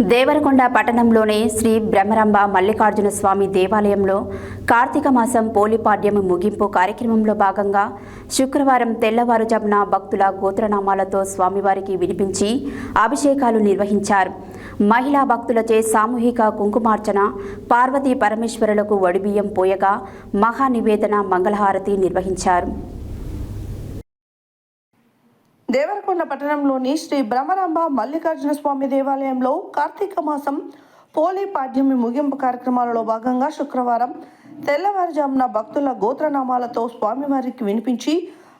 దేవరకొండ పట్టణంలోని శ్రీ బ్రహ్మరంభ మల్లికార్జున స్వామి దేవాలయంలో కార్తీక మాసం పోలిపాడ్యం ముగింపు కార్యక్రమంలో భాగంగా శుక్రవారం తెల్లవారుజామున భక్తుల గోత్రనామాలతో స్వామివారికి వినిపించి అభిషేకాలు నిర్వహించారు. మహిళా భక్తులచే సామూహిక కుంకుమార్చన పార్వతీ పరమేశ్వరులకు వడిబియ్యం పోయగా మహానివేదన మంగళహారతి నిర్వహించారు. దేవరకొండ పట్టణంలోని శ్రీ భ్రమరాంబ మల్లికార్జున స్వామి దేవాలయంలో కార్తీక మాసం పోలీ పాడ్యమి ముగింపు కార్యక్రమాలలో భాగంగా శుక్రవారం తెల్లవారుజామున భక్తుల గోత్రనామాలతో స్వామివారికి వినిపించి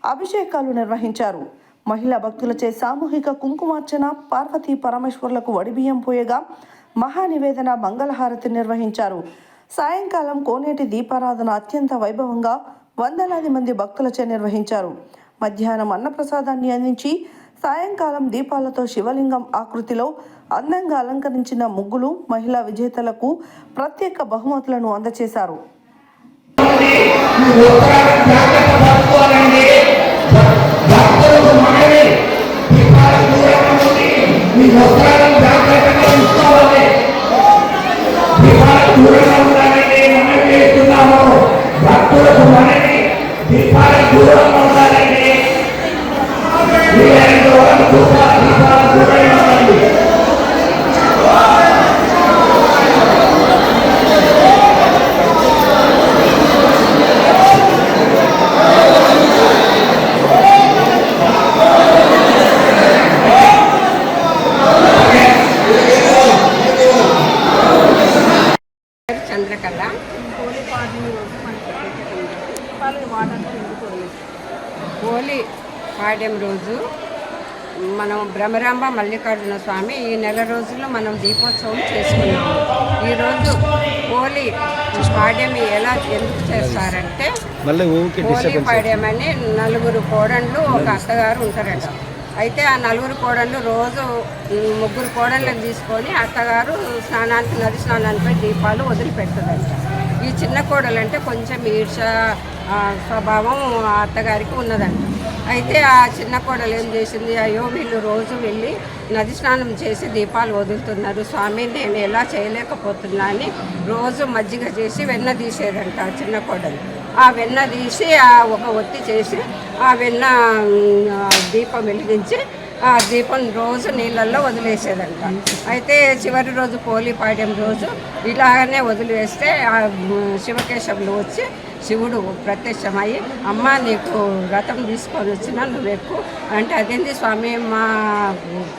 అభిషేకాలు నిర్వహించారు. మహిళా భక్తులచే సామూహిక కుంకుమార్చన పార్వతీ పరమేశ్వరులకు వడిబియ్యం పోయగా మహానివేదన మంగళహారతి నిర్వహించారు. సాయంకాలం కోనేటి దీపారాధన అత్యంత వైభవంగా వందలాది మంది భక్తులచే నిర్వహించారు. మధ్యాహ్నం అన్నప్రసాదాన్ని అందించి సాయంకాలం దీపాలతో శివలింగం ఆకృతిలో అందంగా అలంకరించిన ముగ్గులు మహిళా విజేతలకు ప్రత్యేక బహుమతులను అందజేశారు మీ వస్త్రాలను జాగ్రత్తగా ఉంచుకోవాలి పాడ్యం రోజు మనం భ్రమరాంబ మల్లికార్జున స్వామి ఈ నెల రోజుల్లో మనం దీపోత్సవం చేసుకున్నాం. ఈరోజు హోలీ పాడ్యం ఎలా ఎందుకు చేస్తారంటే హోలీ పాడ్యం అని నలుగురు కోడళ్ళు ఒక అత్తగారు ఉంటారట. అయితే ఆ నలుగురు కోడళ్ళు రోజు ముగ్గురు కోడళ్ళని తీసుకొని అత్తగారు స్నానానికి నది స్నానానికి దీపాలు వదిలిపెడుతుందంట ఈ చిన్న కోడలు అంటే కొంచెం ఈర్ష స్వభావం అత్తగారికి ఉన్నదంట. అయితే ఆ చిన్న కోడలు ఏం చేసింది? అయ్యో వీళ్ళు రోజు వెళ్ళి నది స్నానం చేసి దీపాలు వదులుతున్నారు. స్వామి నేను ఎలా చేయలేకపోతున్నా అని రోజు మజ్జిగ చేసి వెన్న తీసేదంట ఆ చిన్న కోడలు. ఆ వెన్న తీసి ఆ ఒక ఒత్తి చేసి ఆ వెన్న దీపం వెలిగించి ఆ దీపం రోజు నీళ్ళల్లో వదిలేసేదంట. అయితే చివరి రోజు పోలీ పాడ్యం రోజు ఇలాగనే వదిలివేస్తే ఆ శివకేశవులు వచ్చి శివుడు ప్రత్యక్షమయ్యి అమ్మ నీకు రథం తీసుకొని వచ్చిన నువ్వు ఎక్కువ. అంటే అదేంటి స్వామి మా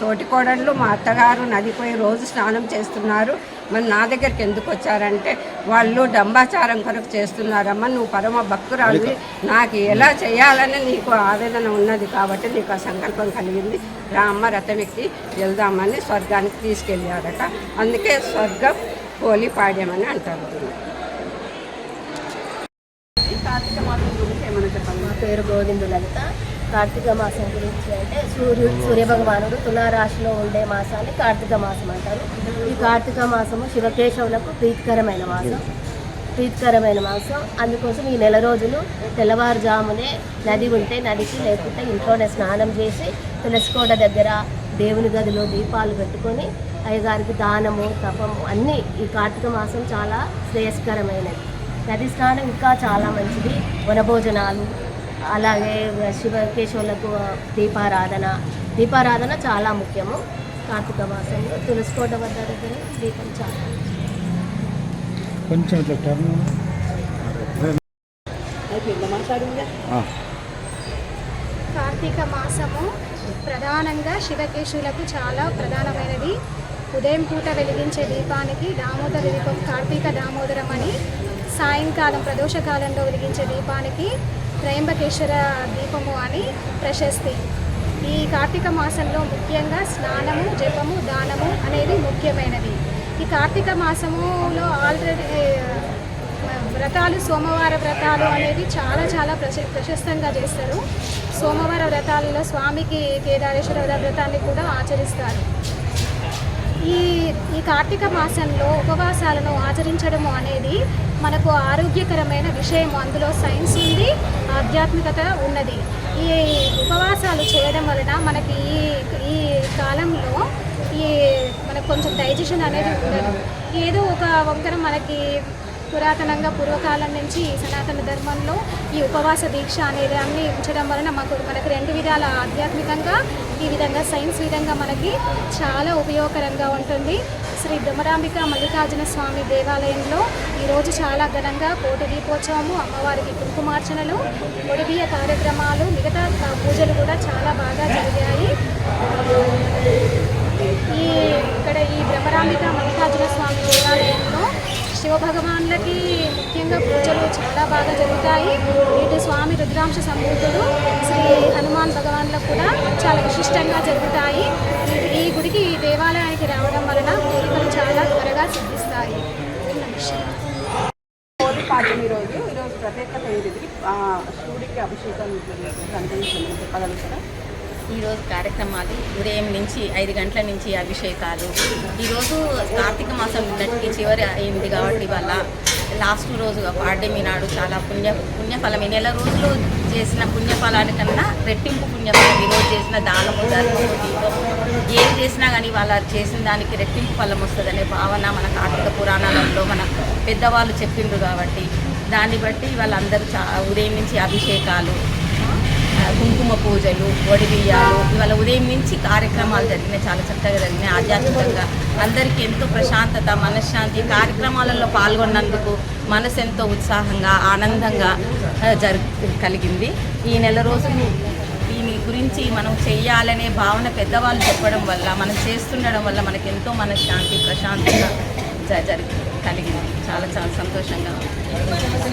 తోటి కోడళ్ళు మా అత్తగారు నదిపోయి రోజు స్నానం చేస్తున్నారు. మరి నా దగ్గరికి ఎందుకు వచ్చారంటే వాళ్ళు డంబాచారం కొరకు చేస్తున్నారమ్మా నువ్వు పరమ భక్తురాలు నాకు ఎలా చేయాలని నీకు ఆవేదన ఉన్నది కాబట్టి నీకు ఆ సంకల్పం కలిగింది. రా అమ్మ రథం ఎక్కి వెళ్దామని స్వర్గానికి తీసుకెళ్ళారట. అందుకే స్వర్గం హోలీ పాడ్యమని అంటారు. మా పేరు గోవిందు లలిత కార్తీక మాసం గురించి అంటే సూర్యుడు సూర్యభగవానుడు తులారాశిలో ఉండే మాసాన్ని కార్తీక మాసం అంటారు. ఈ కార్తీక మాసము శివకేశవులకు ప్రీతికరమైన మాసం. ప్రీతికరమైన మాసం. అందుకోసం ఈ నెల రోజులు తెల్లవారుజామునే నది ఉంటే నదికి లేకుంటే ఇంట్లోనే స్నానం చేసి తులసికోట దగ్గర దేవుని గదిలో దీపాలు పెట్టుకొని అయ్యగారికి దానము తపము అన్నీ ఈ కార్తీక మాసం చాలా శ్రేయస్కరమైనది నది స్నానం ఇంకా చాలా మంచిది. వనభోజనాలు అలాగే శివకేశవులకు దీపారాధన. దీపారాధన చాలా ముఖ్యము. కార్తీక మాసంలో తులసికోట వద్ద దగ్గర దీపం చాలా. కొంచెం కార్తీక మాసము ప్రధానంగా శివకేశులకు చాలా ప్రధానమైనది. ఉదయం పూట వెలిగించే దీపానికి దామోదర దీపం కార్తీక దామోదరం అని సాయంకాలం ప్రదోషకాలంలో వెలిగించే దీపానికి త్రయంబకేశ్వర దీపము అని ప్రశస్తి. ఈ కార్తీక మాసంలో ముఖ్యంగా స్నానము జపము దానము అనేది ముఖ్యమైనది. ఈ కార్తీక మాసములో ఆల్రెడీ వ్రతాలు సోమవార వ్రతాలు అనేది చాలా చాలా ప్రశ ప్రశస్తంగా చేస్తారు. సోమవార వ్రతాలలో స్వామికి కేదారేశ్వర వ్రతాన్ని కూడా ఆచరిస్తారు. ఈ ఈ కార్తీక మాసంలో ఉపవాసాలను ఆచరించడము అనేది మనకు ఆరోగ్యకరమైన విషయం. అందులో సైన్స్ ఉంది ఆధ్యాత్మికత ఉన్నది. ఈ ఉపవాసాలు చేయడం వలన మనకి ఈ ఈ కాలంలో ఈ మనకు కొంచెం డైజెషన్ అనేది ఉండదు. ఏదో ఒక వంకర మనకి పురాతనంగా పూర్వకాలం నుంచి ఈ సనాతన ధర్మంలో ఈ ఉపవాస దీక్ష అనేది అన్ని ఉంచడం వలన మాకు మనకు రెండు విధాల ఆధ్యాత్మికంగా ఈ విధంగా సైన్స్ విధంగా మనకి చాలా ఉపయోగకరంగా ఉంటుంది. శ్రీ దుమరాంబిక మల్లికార్జున స్వామి దేవాలయంలో ఈరోజు చాలా ఘనంగా కోటి దీపోత్సవము అమ్మవారికి కుంకుమార్చనలు ఒడిబియ్య కార్యక్రమాలు మిగతా పూజలు కూడా చాలా బాగా జరిగాయి. ఈ ఇక్కడ ఈ బ్రహ్మరాంబిక మల్లికార్జున స్వామి దేవాలయంలో శివభగవాన్లకి ముఖ్యంగా పూజలు చాలా బాగా జరుగుతాయి. ఇటు స్వామి రుద్రాంశ సంబూతుడు శ్రీ హనుమాన్ భగవాన్లకు కూడా చాలా విశిష్టంగా జరుగుతాయి. ఈ- గుడికి ఈ దేవాలయానికి రావడం వలన కోరికలు చాలా త్వరగా సిద్ధిస్తాయి. ఓం నమః శివాయ. రోజు ఈరోజు ప్రత్యేకత ఏంటిది? శివుడికి అభిషేకం కనిపించింది చెప్పగలుగుతారా ఈరోజు కార్యక్రమాలు ఉదయం నుంచి ఐదు గంటల నుంచి అభిషేకాలు. ఈరోజు కార్తీక మాసం నిన్నటికి చివరి అయింది కాబట్టి వల్ల లాస్ట్ రోజు పాడ్యమి నాడు చాలా పుణ్య పుణ్యఫలం ఈ నెల రోజులు చేసిన పుణ్యఫలానికన్నా రెట్టింపు పుణ్యఫలం ఈరోజు చేసిన దానము ధర్మము ఏం చేసినా కానీ వాళ్ళ చేసిన దానికి రెట్టింపు ఫలం వస్తుందనే భావన మన కార్తీక పురాణాలలో మన పెద్దవాళ్ళు చెప్పిండ్రు కాబట్టి. దాన్ని బట్టి వాళ్ళందరూ చా ఉదయం నుంచి అభిషేకాలు కుంకుమ పూజలు ఒడి ఇవాళ ఉదయం నుంచి కార్యక్రమాలు జరిగినాయి. చాలా చక్కగా జరిగినాయి. ఆధ్యాత్మికంగా అందరికీ ఎంతో ప్రశాంతత మనశ్శాంతి. కార్యక్రమాలలో పాల్గొన్నందుకు మనసు ఎంతో ఉత్సాహంగా ఆనందంగా జరు కలిగింది. ఈ నెల రోజులు దీని గురించి మనం చేయాలనే భావన పెద్దవాళ్ళు చెప్పడం వల్ల మనం చేస్తుండడం వల్ల మనకి ఎంతో మనశ్శాంతి ప్రశాంతంగా జ- జరిగి కలిగింది. చాలా చాలా సంతోషంగా